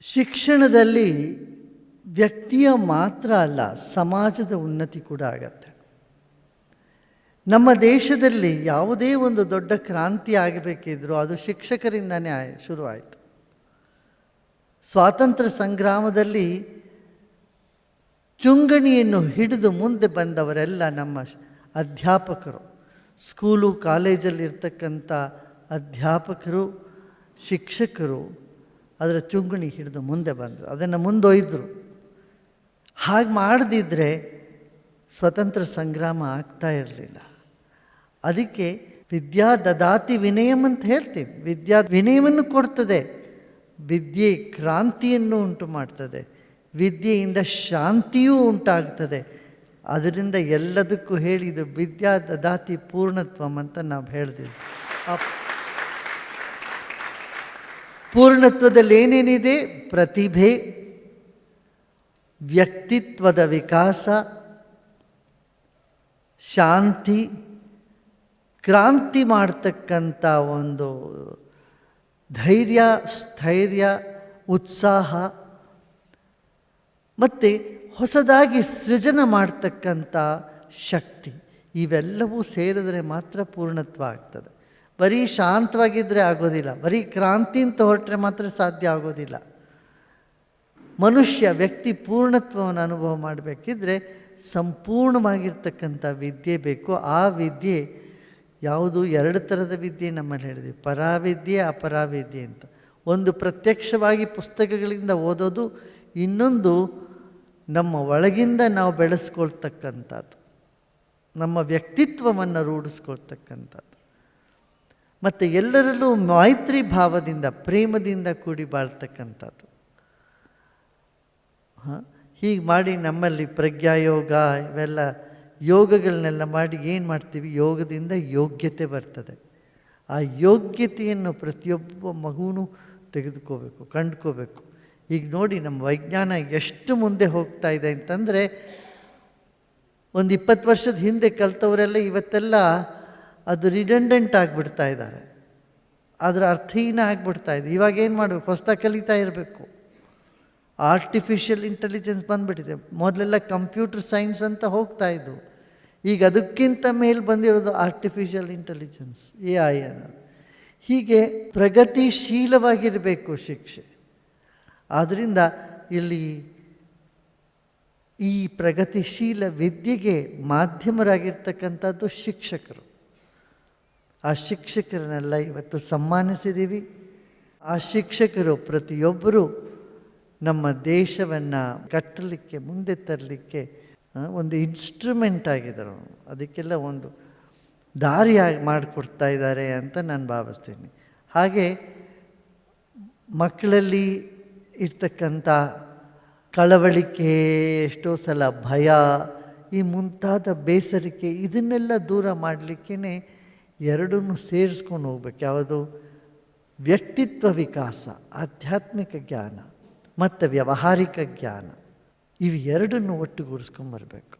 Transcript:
ಶಿಕ್ಷಣದಲ್ಲಿ ವ್ಯಕ್ತಿಯ ಮಾತ್ರ ಅಲ್ಲ, ಸಮಾಜದ ಉನ್ನತಿ ಕೂಡ ಆಗತ್ತೆ. ನಮ್ಮ ದೇಶದಲ್ಲಿ ಯಾವುದೇ ಒಂದು ದೊಡ್ಡ ಕ್ರಾಂತಿ ಆಗಬೇಕಿದ್ರೂ ಅದು ಶಿಕ್ಷಕರಿಂದನೇ ಆಯ್, ಶುರುವಾಯಿತು. ಸ್ವಾತಂತ್ರ್ಯ ಸಂಗ್ರಾಮದಲ್ಲಿ ಚುಂಗಣಿಯನ್ನು ಹಿಡಿದು ಮುಂದೆ ಬಂದವರೆಲ್ಲ ನಮ್ಮ ಅಧ್ಯಾಪಕರು. ಸ್ಕೂಲು, ಕಾಲೇಜಲ್ಲಿರ್ತಕ್ಕಂಥ ಅಧ್ಯಾಪಕರು, ಶಿಕ್ಷಕರು ಅದರ ಚುಂಗಣಿ ಹಿಡಿದು ಮುಂದೆ ಬಂದರು. ಅದನ್ನು ಮುಂದೊಯ್ದರು. ಹಾಗೆ ಮಾಡದಿದ್ದರೆ ಸ್ವತಂತ್ರ ಸಂಗ್ರಾಮ ಆಗ್ತಾ ಇರಲಿಲ್ಲ. ಅದಕ್ಕೆ ವಿದ್ಯಾ ದದಾತಿ ವಿನಯಂ ಅಂತ ಹೇಳ್ತೀವಿ. ವಿದ್ಯಾ ವಿನಯವನ್ನು ಕೊಡ್ತದೆ. ವಿದ್ಯೆ ಕ್ರಾಂತಿಯನ್ನು ಉಂಟು ಮಾಡ್ತದೆ. ವಿದ್ಯೆಯಿಂದ ಶಾಂತಿಯೂ ಉಂಟಾಗ್ತದೆ. ಅದರಿಂದ ಎಲ್ಲದಕ್ಕೂ ಹೇಳಿದ್ದು ವಿದ್ಯಾ ದದಾತಿ ಪೂರ್ಣತ್ವಂ ಅಂತ ನಾವು ಹೇಳಿದ್ವಿ. ಆ ಪೂರ್ಣತ್ವದಲ್ಲಿ ಏನೇನಿದೆ? ಪ್ರತಿಭೆ, ವ್ಯಕ್ತಿತ್ವದ ವಿಕಾಸ, ಶಾಂತಿ, ಕ್ರಾಂತಿ ಮಾಡ್ತಕ್ಕಂಥ ಒಂದು ಧೈರ್ಯ, ಸ್ಥೈರ್ಯ, ಉತ್ಸಾಹ, ಮತ್ತು ಹೊಸದಾಗಿ ಸೃಜನ ಮಾಡ್ತಕ್ಕಂಥ ಶಕ್ತಿ, ಇವೆಲ್ಲವೂ ಸೇರಿದರೆ ಮಾತ್ರ ಪೂರ್ಣತ್ವ ಆಗ್ತದೆ. ಬರೀ ಶಾಂತವಾಗಿದ್ದರೆ ಆಗೋದಿಲ್ಲ. ಬರೀ ಕ್ರಾಂತಿ ಅಂತ ಹೊರಟ್ರೆ ಮಾತ್ರ ಸಾಧ್ಯ ಆಗೋದಿಲ್ಲ. ಮನುಷ್ಯ ವ್ಯಕ್ತಿ ಪೂರ್ಣತ್ವವನ್ನು ಅನುಭವ ಮಾಡಬೇಕಿದ್ರೆ ಸಂಪೂರ್ಣವಾಗಿರ್ತಕ್ಕಂಥ ವಿದ್ಯೆ ಬೇಕು. ಆ ವಿದ್ಯೆ ಯಾವುದು? ಎರಡು ಥರದ ವಿದ್ಯೆ ನಮ್ಮಲ್ಲಿ ಹೇಳಿದೆ. ಪರಾವಿದ್ಯೆ, ಅಪರಾವಿದ್ಯೆ ಅಂತ. ಒಂದು ಪ್ರತ್ಯಕ್ಷವಾಗಿ ಪುಸ್ತಕಗಳಿಂದ ಓದೋದು, ಇನ್ನೊಂದು ನಮ್ಮ ಒಳಗಿಂದ ನಾವು ಬೆಳೆಸ್ಕೊಳ್ತಕ್ಕಂಥದ್ದು. ನಮ್ಮ ವ್ಯಕ್ತಿತ್ವವನ್ನು ರೂಢಿಸ್ಕೊಳ್ತಕ್ಕಂಥದ್ದು. ಮತ್ತು ಎಲ್ಲರಲ್ಲೂ ಮೈತ್ರಿ ಭಾವದಿಂದ, ಪ್ರೇಮದಿಂದ ಕೂಡಿ ಬಾಳ್ತಕ್ಕಂಥದ್ದು. ಹಾಂ? ಹೀಗೆ ಮಾಡಿ ನಮ್ಮಲ್ಲಿ ಪ್ರಜ್ಞಾಯೋಗ ಇವೆಲ್ಲ ಯೋಗಗಳನ್ನೆಲ್ಲ ಮಾಡಿ ಏನು ಮಾಡ್ತೀವಿ? ಯೋಗದಿಂದ ಯೋಗ್ಯತೆ ಬರ್ತದೆ. ಆ ಯೋಗ್ಯತೆಯನ್ನು ಪ್ರತಿಯೊಬ್ಬ ಮಗುವೂ ತೆಗೆದುಕೋಬೇಕು, ಕಂಡ್ಕೋಬೇಕು. ಈಗ ನೋಡಿ ನಮ್ಮ ವಿಜ್ಞಾನ ಎಷ್ಟು ಮುಂದೆ ಹೋಗ್ತಾ ಇದೆ ಅಂತಂದರೆ, ಒಂದು ಇಪ್ಪತ್ತು ವರ್ಷದ ಹಿಂದೆ ಕಲಿತವರೆಲ್ಲ ಇವತ್ತೆಲ್ಲ ಅದು ರಿಡೆಂಡೆಂಟ್ ಆಗಿಬಿಡ್ತಾ ಇದ್ದಾರೆ. ಅದರ ಅರ್ಥಹೀನ ಆಗಿಬಿಡ್ತಾ ಇದೆ. ಇವಾಗ ಏನು ಮಾಡಬೇಕು? ಹೊಸ್ದಾಗಿ ಕಲಿತಾ ಇರಬೇಕು. ಆರ್ಟಿಫಿಷಿಯಲ್ ಇಂಟೆಲಿಜೆನ್ಸ್ ಬಂದುಬಿಟ್ಟಿದೆ. ಮೊದಲೆಲ್ಲ ಕಂಪ್ಯೂಟರ್ ಸೈನ್ಸ್ ಅಂತ ಹೋಗ್ತಾ ಇದ್ದವು ಈಗ ಅದಕ್ಕಿಂತ ಮೇಲೆ ಬಂದಿರೋದು ಆರ್ಟಿಫಿಷಿಯಲ್ ಇಂಟೆಲಿಜೆನ್ಸ್ ಎ ಐ ಅನ್ನೋದು ಹೀಗೆ ಪ್ರಗತಿಶೀಲವಾಗಿರಬೇಕು ಶಿಕ್ಷೆ. ಆದ್ದರಿಂದ ಇಲ್ಲಿ ಈ ಪ್ರಗತಿಶೀಲ ವಿದ್ಯೆಗೆ ಮಾಧ್ಯಮರಾಗಿರ್ತಕ್ಕಂಥದ್ದು ಶಿಕ್ಷಕರು. ಆ ಶಿಕ್ಷಕರನ್ನೆಲ್ಲ ಇವತ್ತು ಸನ್ಮಾನಿಸಿದ್ದೀವಿ ಆ ಶಿಕ್ಷಕರು ಪ್ರತಿಯೊಬ್ಬರೂ ನಮ್ಮ ದೇಶವನ್ನು ಕಟ್ಟಲಿಕ್ಕೆ, ಮುಂದೆ ತರಲಿಕ್ಕೆ ಒಂದು ಇನ್ಸ್ಟ್ರೂಮೆಂಟ್ ಆಗಿದ್ದರು. ಅದಕ್ಕೆಲ್ಲ ಒಂದು ದಾರಿಯಾಗಿ ಮಾಡಿಕೊಡ್ತಾ ಇದ್ದಾರೆ ಅಂತ ನಾನು ಭಾವಿಸ್ತೀನಿ. ಹಾಗೆ ಮಕ್ಕಳಲ್ಲಿ ಇರ್ತಕ್ಕಂಥ ಕಳವಳಿಕೆ, ಎಷ್ಟೋ ಸಲ ಭಯ, ಈ ಮುಂತಾದ ಬೇಸರಿಕೆ, ಇದನ್ನೆಲ್ಲ ದೂರ ಮಾಡಲಿಕ್ಕೇ ಎರಡನ್ನೂ ಸೇರಿಸ್ಕೊಂಡು ಹೋಗ್ಬೇಕು. ಯಾವುದು? ವ್ಯಕ್ತಿತ್ವ ವಿಕಾಸ ಆಧ್ಯಾತ್ಮಿಕ ಜ್ಞಾನ ಮತ್ತು ವ್ಯಾವಹಾರಿಕ ಜ್ಞಾನ. ಇವು ಎರಡನ್ನು ಒಟ್ಟುಗೂಡಿಸ್ಕೊಂಬರ್ಬೇಕು